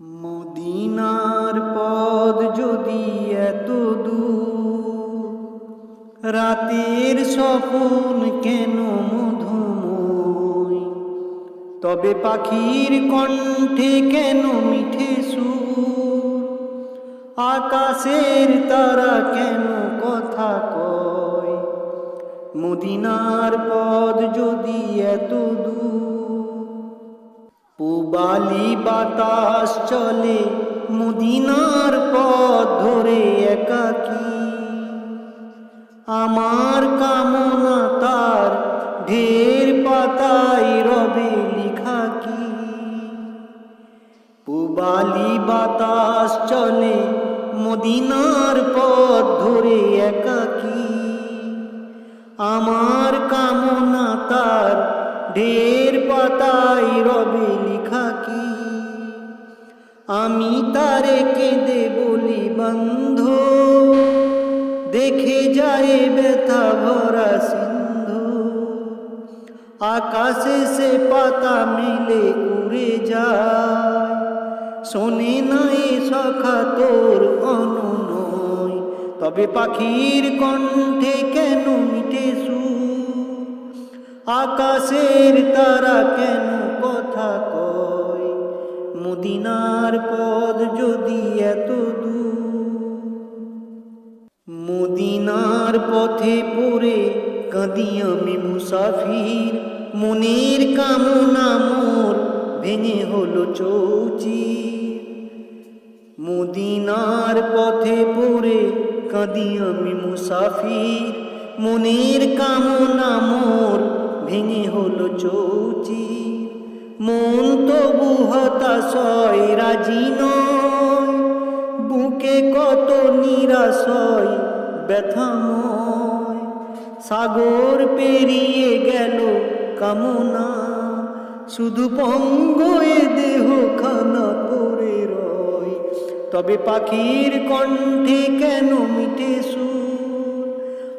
মদিনার পদ যদি এত দূর, রাতের স্বপন কেন মধুময়? তবে পাখির কণ্ঠে কেন মিঠে সুর? আকাশের তারা কেন কথা কয়? মদিনার পদ যদি এত দূর পুবালি বাতাস চলে, মদিনার পথ ধরে একাকী। আমার কামনা তার ঢের পাতায় রবে লিখা কি। পুবালি বাতাস চলে, মদিনার পথ ধরে একাকী। আমার কামনা তার ঢের যায় ব্যথা ভরা সিন্ধু। আকাশে সে পাতা মেলে উড়ে যায়। শোনে নাই সখা তোর অনুনয়, তবে পাখির কণ্ঠে কেন মিটে সুর আকাশের তারা কেন কথা কয়? মদিনার পদ যদি এত দূর মদিনার পথে পড়ে কাঁদি আমি মুসাফির। মনের কামনা মোর ভেঙে হলো চৌচি মদিনার পথে পড়ে কাঁদি আমি মুসাফির। মনের কামনা মোর ভেঙে হলো চৌচি মন তবু হতাশয়, রাজি নয়। বুকে কত নিরাশয় ব্যথাময় সাগর পেরিয়ে গেল কামনা। শুধু পঙ্গয়ে দেহ খানা পড়ে রয়। তবে পাখির কণ্ঠে কেন মিটে সুর?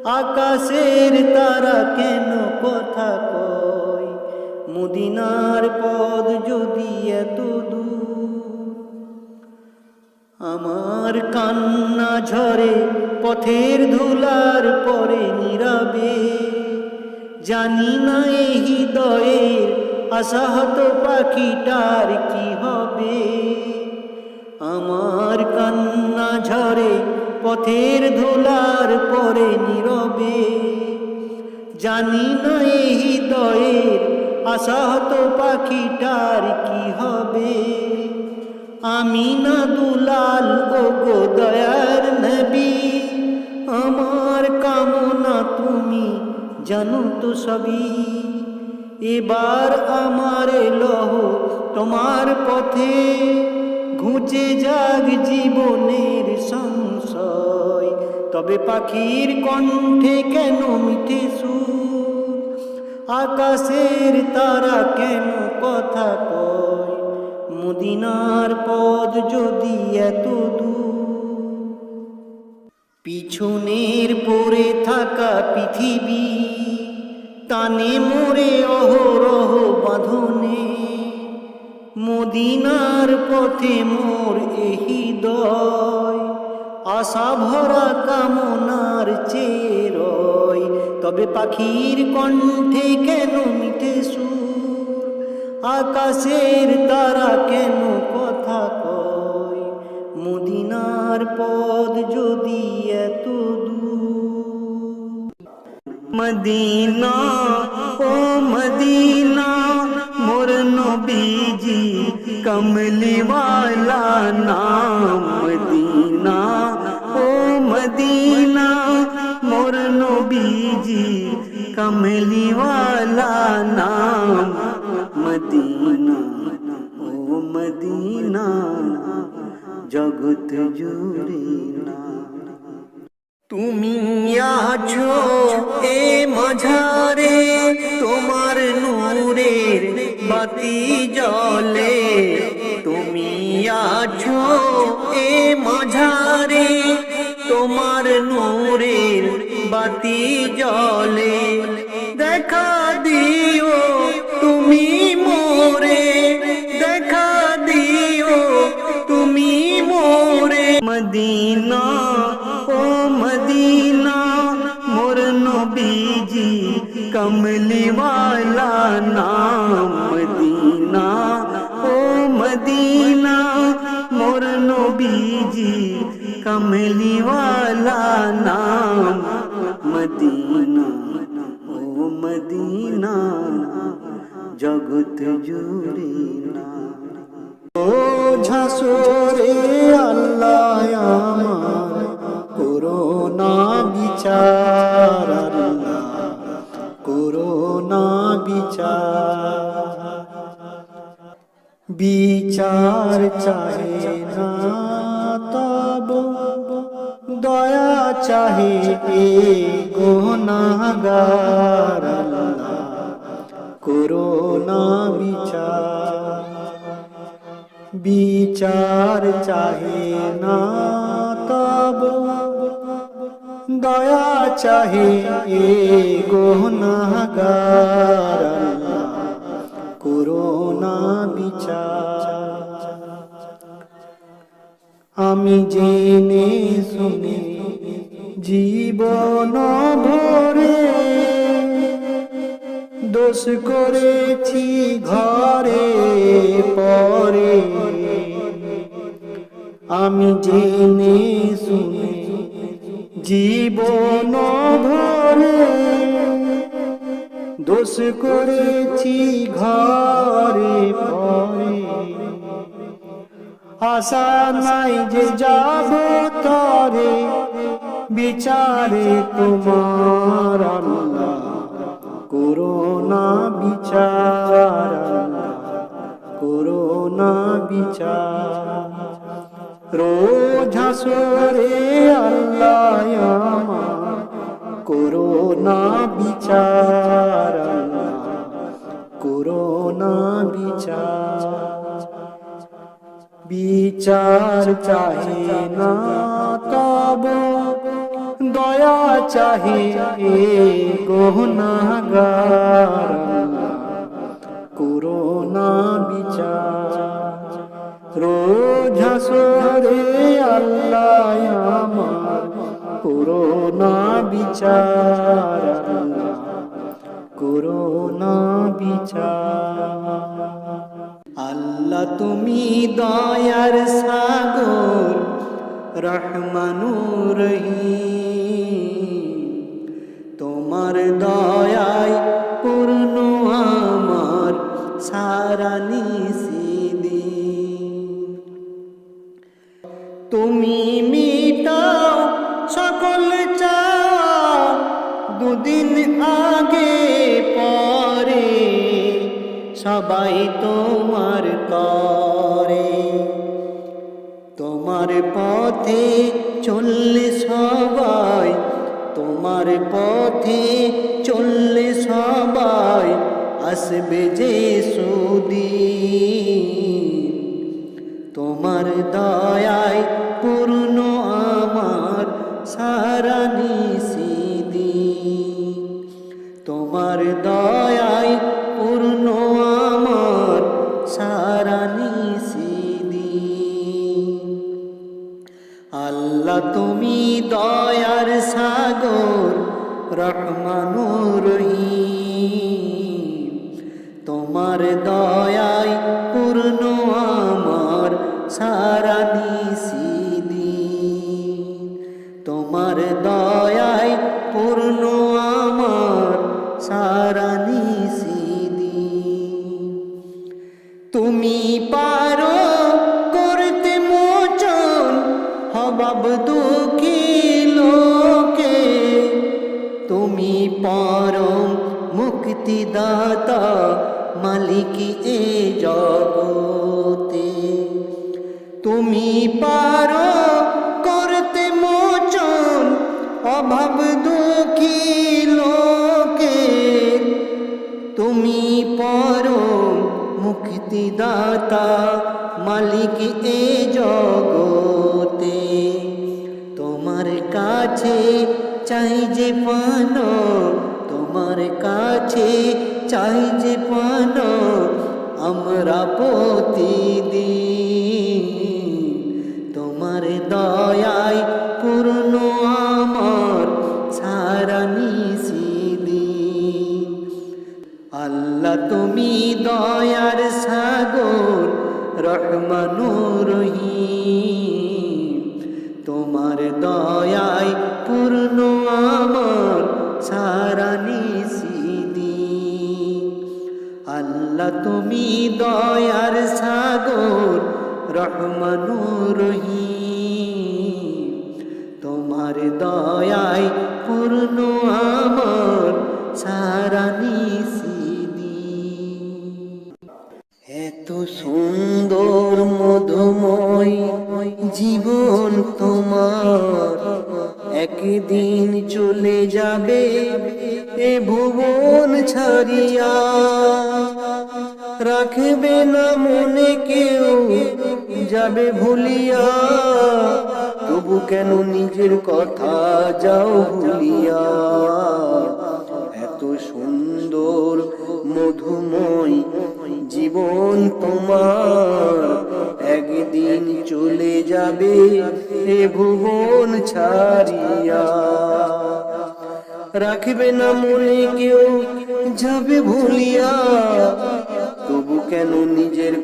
আকাশের তারা কেন কথা কয়? মদিনার পদ যদি এত দূর আমার কান্না ঝরে, পথের ধুলার পরে নীরবে। জানি না এই হৃদয়ের আশাহত পাখিটার কি হবে। আমার কান্না ঝরে, পথের ধুলার পরে নীরবে। জানি না এই হৃদয়ের আশাহত পাখিটার কি হবে। আমি না দুলাল ও গো দয়ার নবী, আমার কামনা তুমি জানো তো সবই। এবার আমার লহ তোমার পথে, ঘুচে যাক জীবনের সংশয়। তবে পাখির কণ্ঠে কেন মিঠে সুর? আকাশের তারা কেন কথা কয়? মদিনার পদ যদি এত পিছনের পড়ে থাকা পৃথিবী, টানে মোরে অহরহ বাঁধনে। মদিনার পথে মোর এহি দয়, আশা ভরা কামনার চেয়ে রয়। তবে পাখির কণ্ঠে কেন মিটে আকাশের তারা কেন কথা কয়? মদিনার পদ যদি এত মদিনা, ও মদিনা, মোর নবীজি, কমলিওয়ালা নাম মদিনা। ও মদিনা, মোর নবীজি, কমলিওয়ালা তুমি আছো এ মাঝারে, তোমার নূরের বাতি জলে তুমি আছো এ মাঝারে, তোমার নূরের বাতি জলে দেখা দিও তুমি মোরে, দেখা দিও মদিনা कमली वाला नाम मदीना। ओ मदीना, मोर बीजी कमली वाला नाम मदीना। ओ मदीना, जगत जुरे ओ झसोरे अल्लाह বিচার চাহে না তব, দয়া চাহে এ গোনাগার করোনা বিচার বিচার চাহে না তব, দয়া চাহে এ গোনাগার করোনা বিচার। আমি জেনে শুনে জীবন ভরে দোষ করেছি ঘরে পরে। আমি জেনে শুনে জীবন ভরে দোষ করেছি ঘরে পরে। আশা নাই যে যাব তরে, বিচারে তোমার আল্লাহ। করোনা বিচার করোনা বিচার। রোজা সরে আল্লাহ করোনা বিচার। বিচার চাহে না তব দয়া চাহে গহনাগার করোনা বিচার। রোজ সরে আল্লাহ করোনা বিচার। করোনা বিচার। তুমি দয়ার সাগর রহমানুর তোমার দয়ায় সবাই তোমার করে। তোমার পথে চললে সবাই, তোমার পথে চললে সবাই আসবে যে সুদি তোমার দয়ায় পূর্ণ আমার, সারা মালিক এ জগতে। তুমি পারো করতে মোচন, অভাব দুঃখী লোকে। তুমি পরম মুক্তিদাতা, মালিক এ জগতে। তোমার কাছে চাই যে পান, তোমার কাছে পান আমরা প্রতিদিন রহমানুর রহিম তোমার দয়ায় পূর্ণ রাখবে না মনে কেউ, যাবে ভুলিয়া। তবু কেন নিজের কথা যাও ভুলিয়া? এত সুন্দর, মধুময় জীবন তোমার। একদিন চলে যাবে এ ভুবন ছাড়িয়া। রাখবে না মনে কেউ, যাবে ভুলিয়া।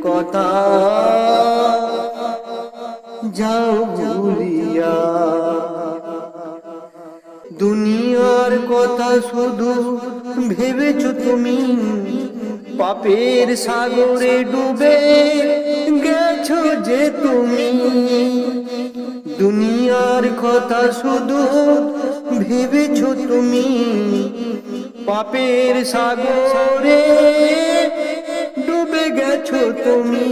কথা। যাও ভুলিয়া দুনিয়ার কথা শুধু ভেবেছো তুমি? পাপের সাগরে ডুবে গেছো যে তুমি? দুনিয়ার কথা শুধু ভেবেছো তুমি? পাপের সাগরে গেছো তুমি।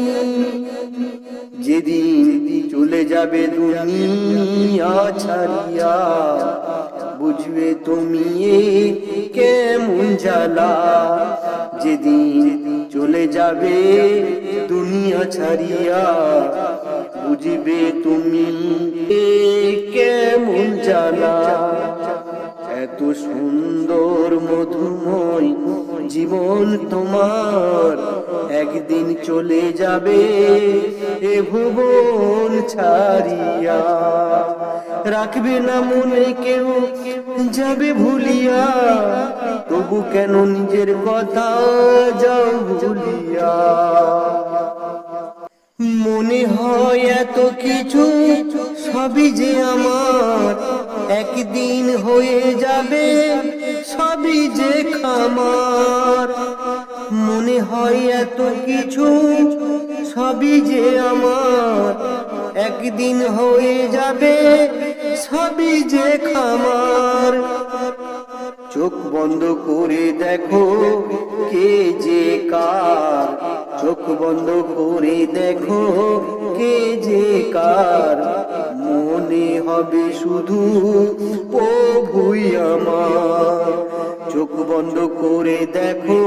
যেদিন চলে যাবে দুনিয়া ছাড়িয়া, বুঝবে তুমি কেমন জ্বালা। যেদিন চলে যাবে দুনিয়া ছাড়িয়া, বুঝবে তুমি কেমন জ্বালা। এত সুন্দর মধুময় জীবন তোমার একদিন চলে যাবে এ ভুবন ছাড়িয়া। রাখবে না মনে কেউ, যাবে ভুলিয়া। তবু কেন নিজের কথা যাও ভুলিয়া? মনে হয় এত কিছু সবই যে আমার। একদিন হয়ে যাবে সবই যে খামার। মনে হয় এত কিছু সবই যে আমার। একদিন হয়ে যাবে সবই যে খামার। চোখ বন্ধ করে দেখো কে যে কার। চোখ বন্ধ করে দেখো কে যে কার। মনে হবে শুধু প্রভুই আমার। চোখ বন্ধ করে দেখো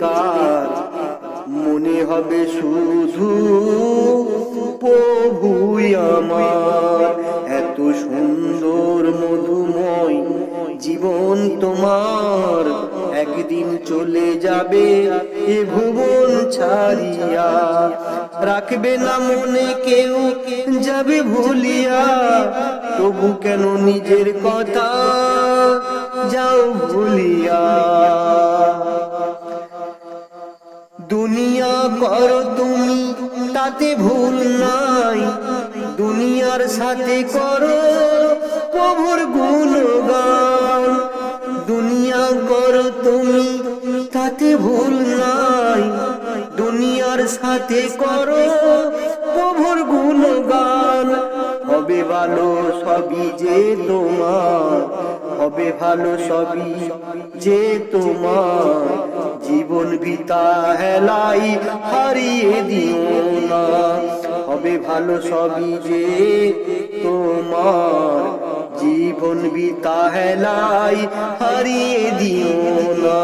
কে যে কার মনে হবে শুধু প্রভুই আমার। এত সুন্দর মধুময় জীবন তোমার। একদিন চলে যাবে এ ভুবন ছাড়িয়া। রাখবে না মনে কেউ, যাবে ভুলিয়া। তবু কেন নিজের কথা যাও ভুলিয়া? দুনিয়া করো তুমি, তাতে ভুল নাই। দুনিয়ার সাথে করো প্রভুর গুণগান। দুনিয়া করো তুমি, তাতে ভুল নাই। দুনিয়ার সাথে করো প্রভুর গুণগান। হবে ভালো সবই যে তোমার, হবে ভালো সবই যে তোমার। জীবন বিতা হেলাই হারিয়ে দিও না। হবে ভালো সবই যে তোমার। জীবন বিতা হেলাই হারিয়ে দিও না।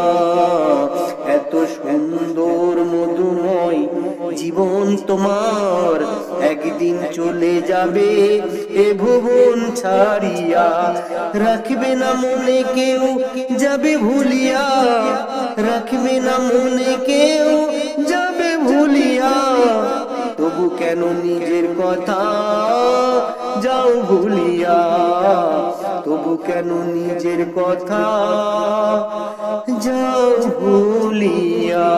এত সুন্দর মধুময় জীবন তোমার। একদিন চলে যাবে, এ ভুবন ছাড়িয়া। রাখবে না মনে কেউ, যাবে ভুলিয়া। রাখবে না মনে কেউ, যাবে ভুলিয়া। তবু কেন নিজের কথা যাও ভুলিয়া? তবু কেন নিজের কথা যাও ভুলিয়া?